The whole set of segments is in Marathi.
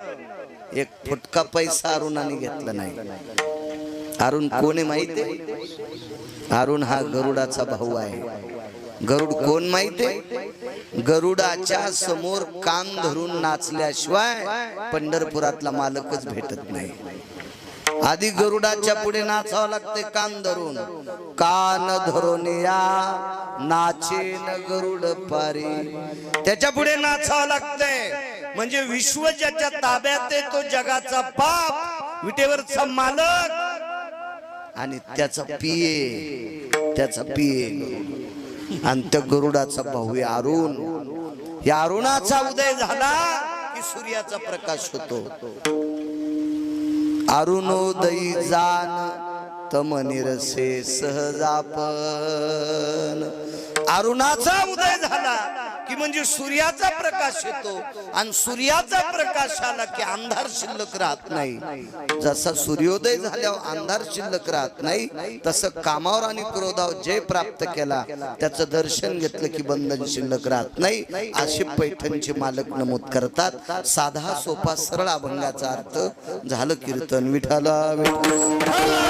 एक फुटका पैसा अरुणाने घेतला नाही. अरुण कोण माहीत माहिती? आहे अरुण हा गरुडाचा भाऊ आहे. गरुड कोण माहिती? आहे गरुडाच्या समोर कान धरून नाचल्याशिवाय पंढरपुरातला मालकच भेटत नाही. आधी गरुडाच्या पुढे नाचावं लागते कान धरून. कान धरून या नाचेन गरुड पारी. त्याच्या पुढे नाचावं लागतंय म्हणजे विश्व ज्याच्या ताब्यात आहे तो जगाचा पाप विटेवरचा मालक. आणि त्याचा पिये त्याचा पिये आणि त्या गरुडाचा भाऊ अरुण. या अरुणाचा उदय झाला की सूर्याचा प्रकाश होतो. अरुणोदयी जान तम निरसे सहजापन. अरुणाचा उदय झाला. की म्हणजे सूर्याचा प्रकाश येतो आणि सूर्याचा प्रकाश आला की अंधार शिल्लक राहत नाही. जसा सूर्योदय झाल्यावर अंधार शिल्लक राहत नाही तसं कामावर आणि क्रोधावर जय प्राप्त केला त्याचं दर्शन घेतलं की बंधन शिल्लक राहत नाही. असे पैठणचे मालक नमूद करतात. साधा सोपा सरळ अभंगाचा अर्थ झालं कीर्तन. विठाला विठाला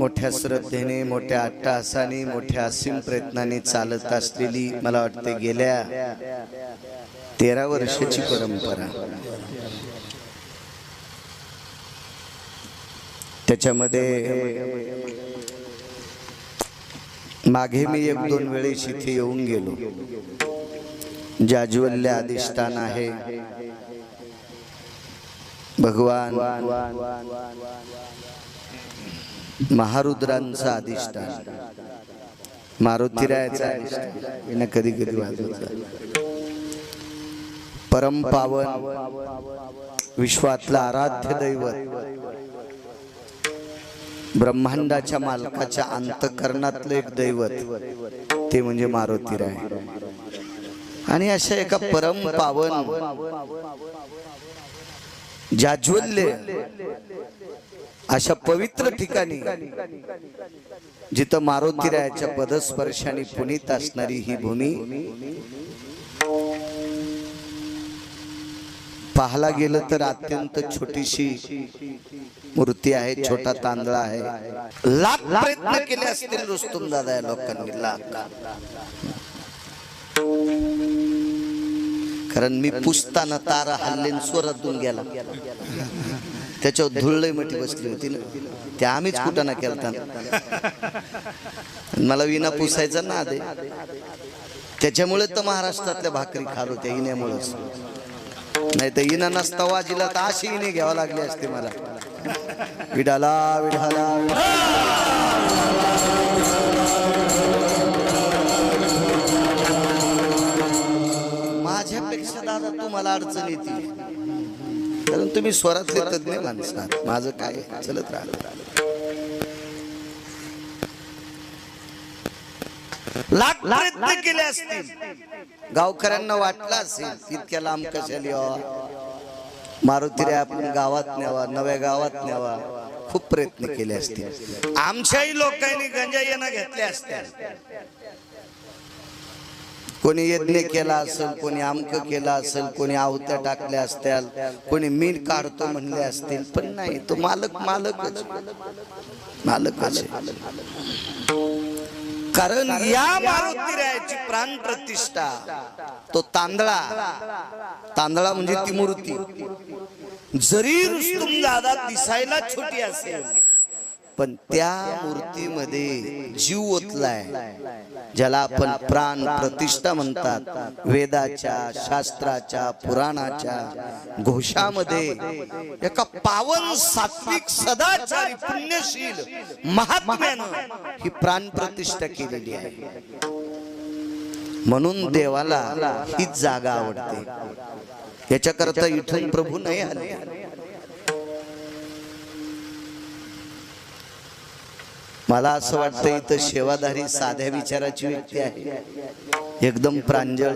मोठ्या श्रद्धेने मोठ्या अट्टासाने मोठ्या असीम प्रयत्नाने चालत असलेली मला वाटते गेल्या तेरा वर्षाची परंपरा. त्याच्यामध्ये मागे मी एक दोन वेळेस इथे येऊन गेलो. जाज्वल्य अधिष्ठान आहे. भगवान महारुद्रांचा अधिष्ठान. मारुतीरायाचा अधिष्ठान. यानं कधी कधी वाजवत परम पावन विश्वातलं आराध्य दैवत ब्रह्मांडाच्या मालकाच्या अंतकरणातलं एक दैवत ते म्हणजे मारुतीराय. आणि अशा एका परम पावन जाज्वल्य अशा पवित्र ठिकाणी जिथं मारुतीरायाच्या पदस्पर्शाने पुनीत असणारी ही भूमी पाहायला गेलं तर अत्यंत छोटीशी मूर्ती आहे छोटा तांदळा आहे. लाख प्रयत्न केले असतील रुस्तुम दादा या लोकांनी लाख. कारण मी पुसताना तारा हल्लेन स्वरातून गेला. त्याच्यावर धुळलंय मटी बसली होती ना. ते आम्हीच कुठं केलता. मला विना पुसायचा ना आधी त्याच्यामुळे तर महाराष्ट्रातल्या भाकरी खाल होत्या इण्यामुळेच नाही तर इना नसता वाजीला तर अशी इने घ्यावं लागली असते मला. विडाला विढाला. माझ्यापेक्षा दादा तुम्हाला अडचण येते. कारण तुम्ही स्वरातले तज्ञ माणसात माझं काय चलत राहिलं केले असतील. गावकऱ्यांना वाटलं असेल इतक्या लांब कशाला यावा? मारुतीरे आपण गावात न्यावा नव्या गावात न्यावा. खूप प्रयत्न केले असतील. आमच्याही लोकांनी गंजा येणं घेतले असत्या कोणी यज्ञ केला असेल कोणी अमक केला असेल कोणी आवत्या टाकल्या असत्या कोणी मीठ काढतो म्हणले असतील पण नाही तो मालक मालकच. मालक कारण या मारुतीरायाची प्राण प्रतिष्ठा तो तांदळा. तांदळा म्हणजे ती मूर्ती. जरी रुस्तुम दादा दिसायला छोटी असेल पण त्या मूर्तीमध्ये जीव ओतलाय ज्याला आपण प्राण प्रतिष्ठा म्हणतात. वेदाच्या शास्त्राच्या पुराणाच्या घोषामध्ये एका पावन सात्विक सदाचारी पुण्यशील महात्म्यानं ही प्राण प्रतिष्ठा केलेली आहे. म्हणून देवाला हीच जागा आवडते. याच्याकरता इथून प्रभू नाही आले मला असं वाटतं इथं सेवाधारी साध्या विचाराची व्यक्ती आहे. एकदम प्रांजळ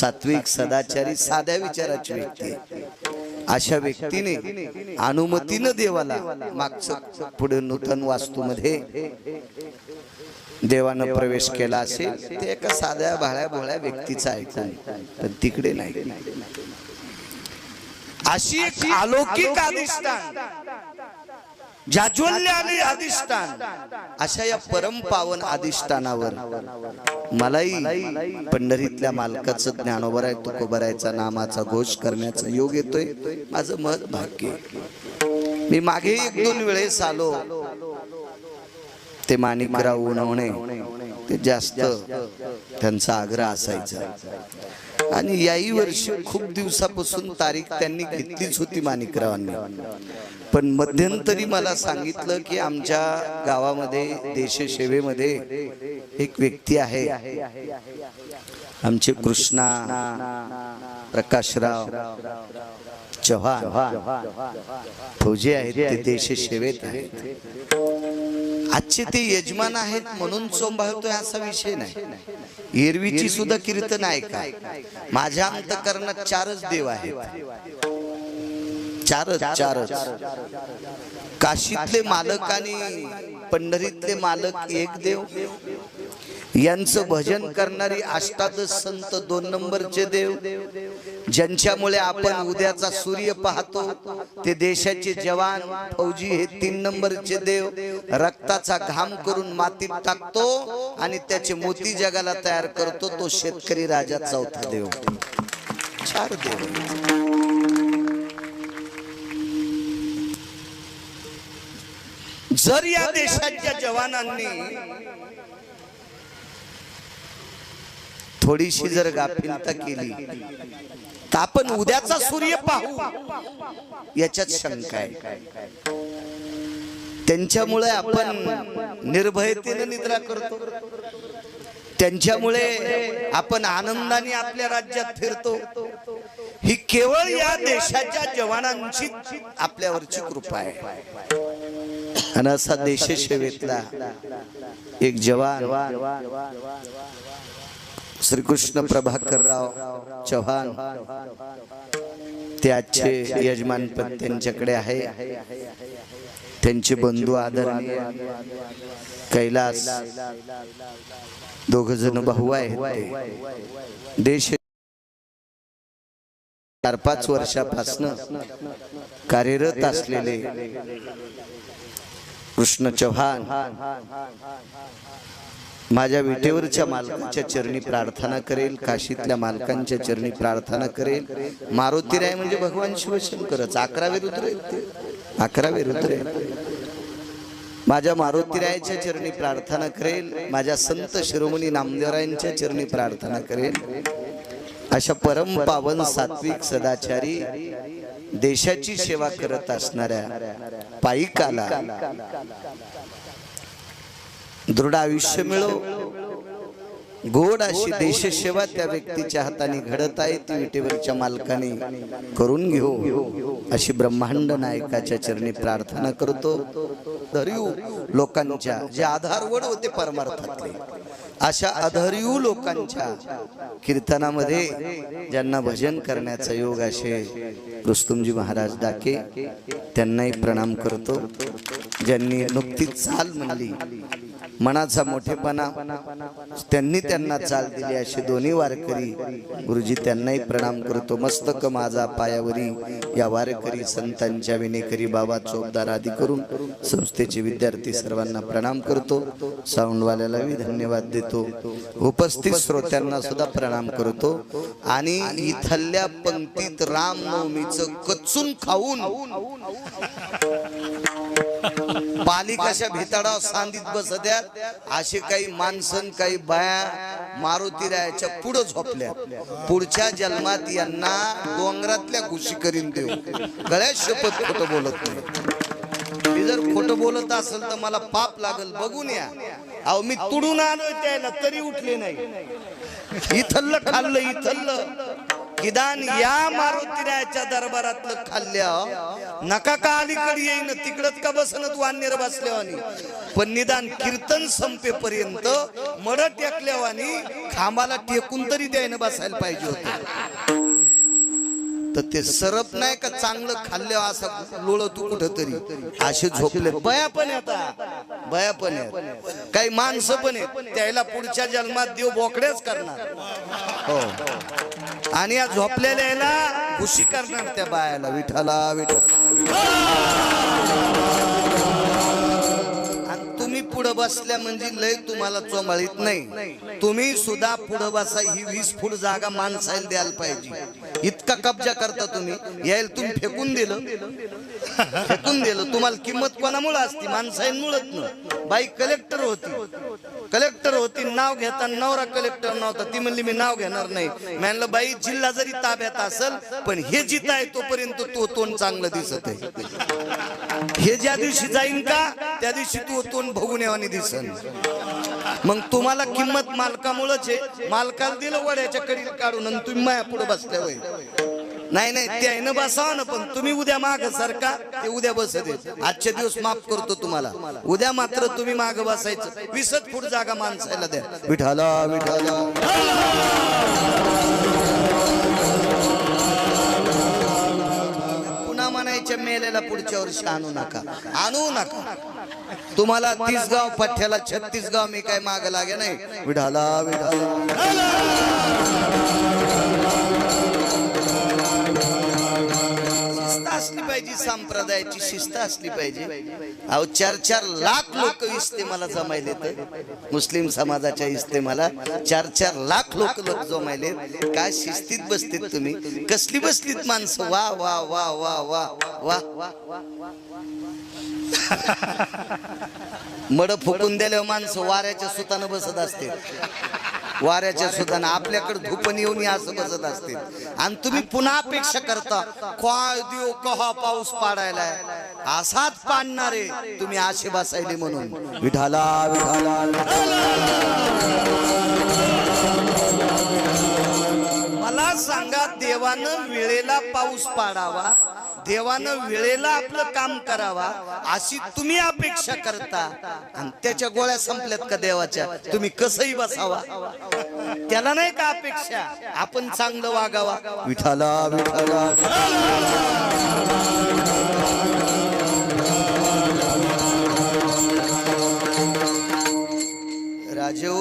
सात्विक सदाचारी साध्या विचाराची व्यक्ती आहे. अशा व्यक्तीने अनुमतीनं देवाला मागचं पुढे नूतन वास्तूमध्ये देवानं प्रवेश केला असेल ते एका साध्या भाळ्या भोळ्या व्यक्तीचा ऐकून पण तिकडे नाही. अशी एक अलौकिक अधिष्ठान अधिष्ठान. अशा या परम पावन अधिष्ठानावर. मलाही पंढरीतल्या मालकाचं ज्ञानोबर आहे तुकोबरायचा नामाचा घोष करण्याचा योग येतोय माझं मत भाग्य मी मागे एक दोन वेळेस आलो. ते माणिकराव उन्हवणे ते जास्त त्यांचा आग्रह असायचा. आणि याही वर्षी खूप दिवसापासून तारीख त्यांनी घेतलीच होती माणिकरावांनी. पण मध्यंतरी मला सांगितलं की आमच्या गावामध्ये देशसेवेमध्ये एक व्यक्ती आहे. आमचे कृष्णा प्रकाशराव चव्हाण. फौजी आहेत ते देशसेवेत आहेत. आजचे ते यजमान आहेत म्हणून सोंभाळतोय असा विषय नाही. एरवीची सुद्धा कीर्तन आहे का माझ्या अंतकरणात चारच देव आहेत. चारच चारच काशीतले मालक आणि पंढरीतले मालक एक देव. यांचं भजन करणारी अष्टादश संत दोन नंबरचे देव. ज्यांच्यामुळे आपण उद्याचा सूर्य पाहतो ते देशाचे जवान फौजी हे तीन नंबरचे देव रक्ताचा घाम करून मातीत टाकतो आणि त्याचे मोती जगाला तयार करतो तो शेतकरी राजा चौथा देव. चार देव. जर या देशाच्या जवानांनी थोडीशी जर गाफिलता केली तर आपण उद्याचा सूर्य पाहू. याच्यात शंका आहे. त्यांच्यामुळे आपण निर्भयतेने निद्रा करतो. त्यांच्यामुळे आपण आनंदाने आपल्या राज्यात फिरतो. ही केवळ या देशाच्या जवानांची आपल्यावरची कृपा आहे. आणि असा देशसेवेतला एक जवान श्रीकृष्ण प्रभाकरराव चव्हाण. ते आजचे यजमानपद त्यांच्याकडे आहे. त्यांचे बंधू आदरणीय कैलास. दोघ जण भाऊ आहेत देश चार पाच वर्षापासनं कार्यरत असलेले कृष्ण चव्हाण. माझ्या विटेवरच्या मालकाच्या चरणी प्रार्थना करेल काशीतल्या मालकांच्या चरणी प्रार्थना करेल. मारुती राय म्हणजे भगवान शिवशंकरच. अकरावे रुद्र आहेत अकरावे रुद्र आहेत. माझ्या मारुतीरायाच्या चरणी प्रार्थना करेल माझ्या संत शिरोमणी नामदेवरायांच्या चरणी प्रार्थना करेल. अशा परम पावन सात्विक सदाचारी देशाची सेवा करत असणाऱ्या पायिकाला दृढ आयुष्य मिळो. गोड अशी देशसेवा त्या व्यक्तीच्या हाताने घडत आहे ती विटेवरच्या मालकाने करून घेऊ. अशी ब्रह्मांड नायकाच्या चरणी प्रार्थना करतो. धरिऊ लोकांच्या जे आधारवड होते परमार्थातले अशा अधरिऊ लोकांच्या कीर्तनामध्ये ज्यांना भजन करण्याचा योग असे रुस्तुमजी महाराज डाके त्यांनाही प्रणाम करतो. ज्यांनी नुकतीच चाल म्हणली मनाचा मोठेपणा. त्यांनी त्यांना चाल दिली असे दोन्ही वारकरी. गुरुजी त्यांनाही प्रणाम करतो. मस्तक माझा पायावरी. या वारकरी संतांच्या विनेकरी बाबा चोपदार आदी करून संस्थेचे विद्यार्थी सर्वांना प्रणाम करतो. साऊंडवाल्यालाही धन्यवाद देतो. उपस्थित श्रोत्यांना सुद्धा प्रणाम करतो. आणि इथल्या पंक्तीत रामनवमीचं कचून खाऊन. पालिकाच्या भिताडावर सांधीत बसत्यात असे काही माणसं काही बाया मारुतीरायाच्या पुढे झोपल्या. पुढच्या जन्मात यांना डोंगरातल्या खुशी करीन देऊ. गळ्यात शपथ खोटं बोलत नाही. मी जर खोटं बोलत असेल तर मला पाप लागल. बघून या. अहो मी तुडून आलोय त्याला तरी उठले नाही. इथल खाल्लं इथलं. किदान या मारुतीरायाच्या दरबारातलं खाल्ल्या नका का अलीकडे येईन? तिकडत का बसन तू अन्यर बसल्यावानी? पण निदान कीर्तन संपेपर्यंत मड टेकल्यावानी खांबाला टेकून तरी द्यायनं बसायला पाहिजे होत. तर ते सरप नाही का चांगलं खाल्लं असं लोळ कुठं तरी असे झोपले. बया पण आता. बया पण येत काही माणसं पण आहेत. त्याला पुढच्या जन्मात देव बोकड्याच करणार. हो. आणि या झोपलेल्या याला खुशी करणार त्या बायाला. विठाला विठाला आणि तुम्ही पुढे बसल्या म्हणजे लय तुम्हाला चोमाळीत नाही. तुम्ही सुद्धा पुढे बसा ही वीस फूट जागा माणसायला द्यायला पाहिजे. इतका कब्जा करता तुम्ही. यायला तुम्ही फेकून दिलं. फेकून दिलं. तुम्हाला किंमत कोणामुळे असती? माणसांमुळेच ना. बाई कलेक्टर होती. कलेक्टर होती. नाव घेताना नवरा कलेक्टर नव्हता. ती म्हणली मी नाव घेणार नाही. म्हणलं बाई जिल्हा जरी ताब्यात असेल पण हे जिथं आहे तोपर्यंत तो तोंड चांगलं दिसत आहे. हे ज्या दिवशी जाईन का त्या दिवशी तू तोंड भोगून येवानी दिसन. मग तुम्हाला किंमत मालकामुळंच आहे. मालकाला दिलं वड्याच्या कडील काढून आणि तुम्ही माया पुढे बसल्या होय. नाही नाही त्यानं बसावं ना पण तुम्ही उद्या माग सरका ते उद्या बसत आजचे दिवस माफ करतो तुम्हाला. उद्या मात्र तुम्ही माग बसायचं. विसत फूट जागा माणसाला द्या. विठाला विठाला पुन्हा म्हणायच्या मेलेला पुढच्या वर्षी आणू नका. आणू नका. तुम्हाला तीस गाव पठ्याला छत्तीस गाव मी काय माग लागे नाही. विढाला विढाला शिस्त असली पाहिजे संप्रदायाची शिस्त असली पाहिजे. अहो चार चार लाख लोक इस्तेमाला जमायले तर मुस्लिम समाजाच्या इस्तेमाला चार चार लाख लोक लोक जमायले काय शिस्तीत बसतील तुम्ही? कसली बसलीत माणसं? वा वा वा वा वा वा. मड फुकून दिले माणसं वाऱ्याच्या सुतानं बसत असते वाऱ्याच्या सुतानं आपल्याकडे धुपन येऊन असं बसत असते आणि तुम्ही पुन्हा अपेक्षा करता काय देऊ कहा पाऊस पाडायला असाच पाडणारे तुम्ही आशे बसायले म्हणून विठाला विठाला मला सांगा देवानं वेळेला पाऊस पाडावा देवानं वेळेला आपलं काम करावा अशी तुम्ही अपेक्षा करता. आणि त्याच्या गोळ्या संपल्यात का देवाच्या? तुम्ही कसंही बसावा. त्याला नाही का अपेक्षा? आपण चांगलं वागावा. विठाला विठाला राजो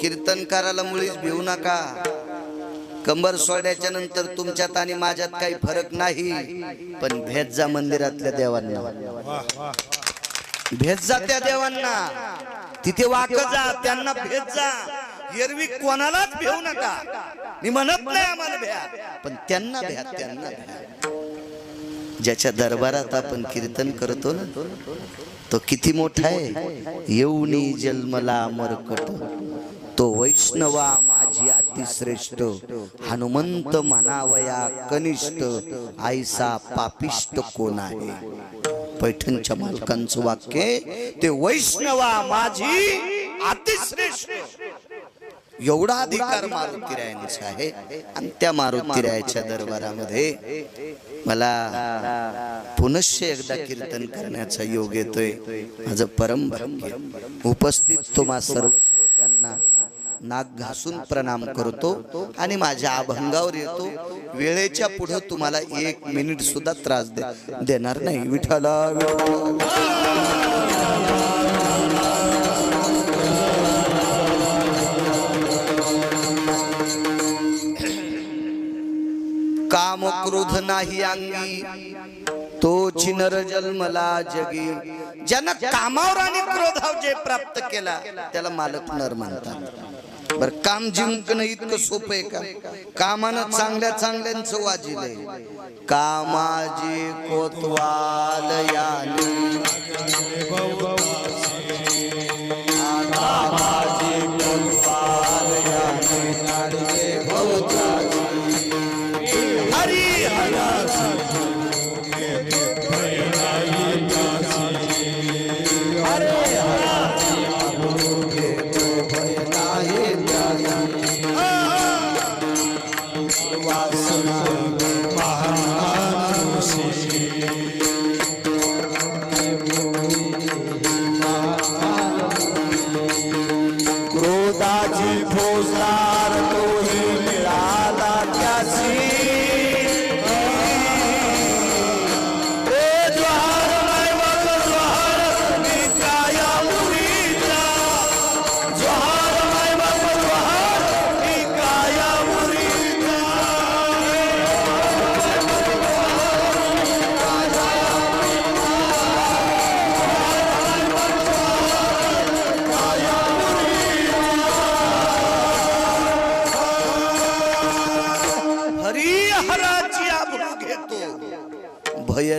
कीर्तनकाराला मुळीच भिवू नका. कंबर सोडल्याच्या नंतर तुमच्यात आणि माझ्यात काही फरक नाही. पण भेट जा मंदिरातल्या देवांना. भेट जा त्या देवांना. तिथे वाक जा त्यांना भेट जा. एरवी कोणालाच भेऊ नका. मी म्हणत नाही आम्हाला भ्या पण त्यांना भ्या त्यांना भ्या ज्याच्या दरबारात आपण कीर्तन करतो ना तो किती मोठा आहे. येऊनी जन्मला मरकट तो वैष्णवा माझी अतिश्रेष्ठ. हनुमंत म्हणावया कनिष्ठ आईसा पापिष्ट कोण आहे? पैठणच्या मालकांचं वाक्य ते वैष्णवा माझी अतिश्रेष्ठ. एवढा अधिकार मारुतीरायांचा आहे. आणि त्या मारुतीरायाच्या दरबारामध्ये मला पुनश्च एकदा कीर्तन करण्याचा योग येतोय. माझं परम उपस्थित तुम्हा सर्व नाक घासून प्रणाम करतो आणि माझ्या अभंगावर येतो. वेळेच्या पुढे तुम्हाला एक मिनिट सुद्धा त्रास दे देणार नाही. विठाला. काम क्रोध नाही अंगी तो चिनर जन्मला जगी. ज्यानं कामावर आणि क्रोधावर जे प्राप्त केला त्याला मालक नर म्हणतात. बर काम जिंकणं इतकं सोपं आहे का? कामानं चांगल्या चांगल्यांचं वाजिलंय. कामाजी कोतवाल यानी.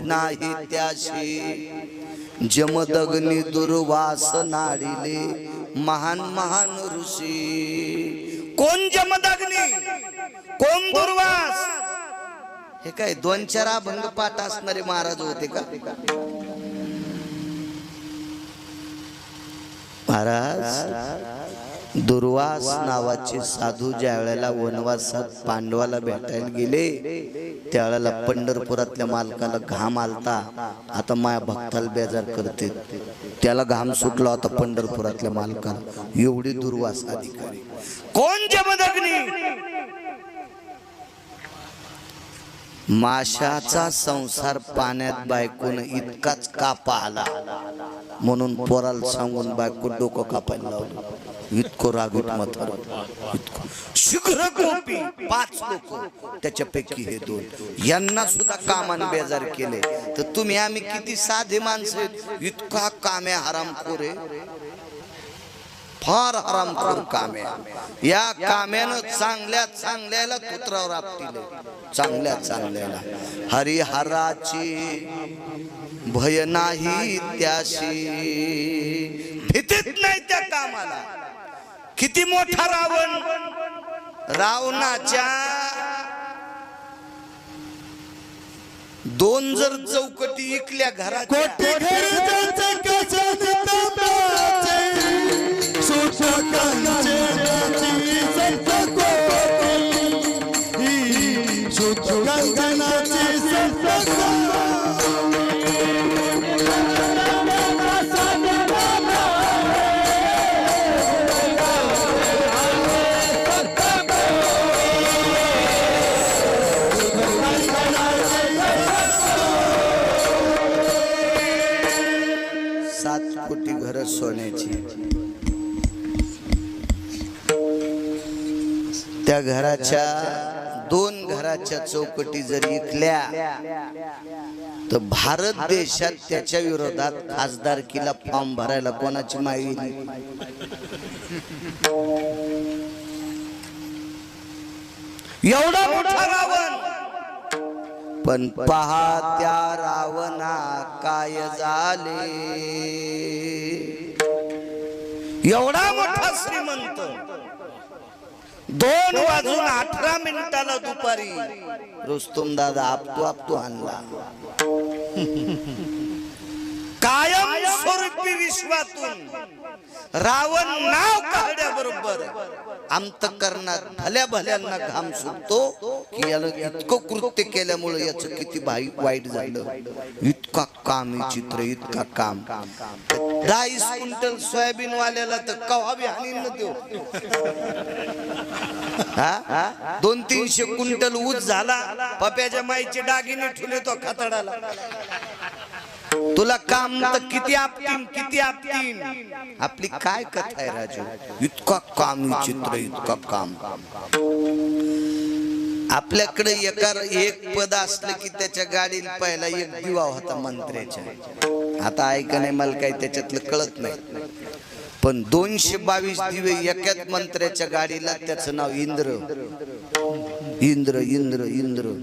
नाही त्याशी जमदग्नी दुर्वास नाडिले महान महान ऋषी. कोण जमदग्नी? कोण दुर्वास? हे काय दोन चार अभंग पाठ असणारे महाराज होते का? महाराज दुर्वास नावाचे साधू ज्या वेळेला वनवासात पांडवाला भेटायला गेले त्यावेळेला पंढरपुरातल्या मालकाला घाम आलता. आता माया भक्ताला बेजार करते. त्याला घाम सुटला होता पंढरपुरातल्या मालकाला. एवढी दुर्वास अधिकारी. कोण जमदग्नी? माशाचा संसार पाण्यात बायकून इतकाच कापा आला. म्हणून पोराला सांगून बायको डोकं कापायला लावलं. इतकं रागीट मथर इतकं. शीघ्र गोपी पाच लोक. त्याच्यापैकी हे दोन. यांना सुद्धा कामाने बेजार केले. तर तुम्ही आम्ही किती साधे माणसं इतका कामे हरामखोर आहे. फार हरामखोर काम्या. या काम्यानं चांगल्या चांगल्याला कुत्रावर आपतील चांगल्या चांगल्याला. हरिहराची भय नाही त्याशी. भीतीत नाही त्या कामाला. किती मोठा रावण? रावणाच्या दोन जर चौकटी इकल्या घराच्या कोटी. त्या घराच्या दोन घराच्या चौकटी जर इकल्या तर भारत देशात त्याच्या विरोधात खासदारकीला फॉर्म भरायला कोणाची मागणी एवढा मोठा रावण! पण पहा त्या रावणा काय झाले. एवढा मोठा श्रीमंत! दोन वाजून अठरा मिनिटाला दुपारी. रुस्तुम दादा आपतो आपतो आणला. कायम स्वरूपी विश्वातून. रावण नाव काढल्याबरोबर अंतकरणात भल्या भल्यांना घाम सुटतो की याला इतकं कृत्य केल्यामुळे याच किती भाई वाईट झालं. इतका काम चित्र इतका काम. दहावीस क्विंटल सोयाबीन वाल्याला तर कवा बी हानी न देऊ हा? दोन तीनशे क्विंटल ऊस झाला पप्याच्या माईचे दागिने ठेवले तो खातडाला. तुला काम तर किती आपतीन किती आपतीन. आपली काय कथा आहे राजू? इतका काम विचित्र चित्र इतका काम. आपल्याकडे एका एक पद असलं की त्याच्या गाडीला पहिला एक दिवा होता मंत्र्याच्या. आता ऐका नाही मला काही त्याच्यातलं कळत नाही. पण दोनशे बावीस दिवे एकाच मंत्र्याच्या गाडीला त्याचं नाव इंद्र. इंद्र इंद्र इंद्र.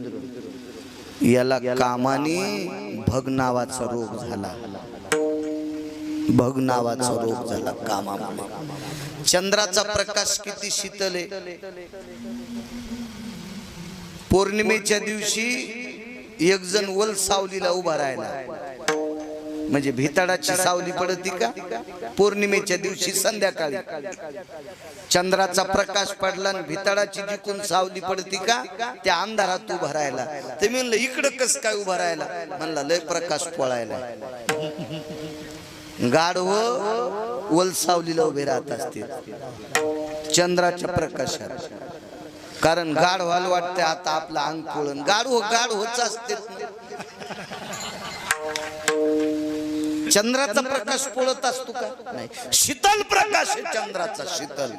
याला कामाने भग नावाचा रोग झाला. भग नावाचा रोग झाला कामा चंद्राचा प्रकाश किती शीतल आहे? पौर्णिमेच्या दिवशी एक जण वल सावलीला उभा राहिला. म्हणजे भिताडाची सावली पडती का? पौर्णिमेच्या दिवशी संध्याकाळी. चंद्राचा प्रकाश पडला आणि भिताडाची जिकून सावली पडती का? त्या अंधारात उभा राहिला. ते म्हणलं इकडं कस काय उभा राहिला? म्हणला लय प्रकाश पळायला. गाढव वल सावलीला उभे राहत असते चंद्राच्या प्रकाशात. कारण गाढ व्हायला वाटते आता आपलं अंग पोळण गाढ होत असते. चंद्राचा प्रकाश पोळत असतो का? नाही. शीतल प्रकाश आहे चंद्राचा शीतल.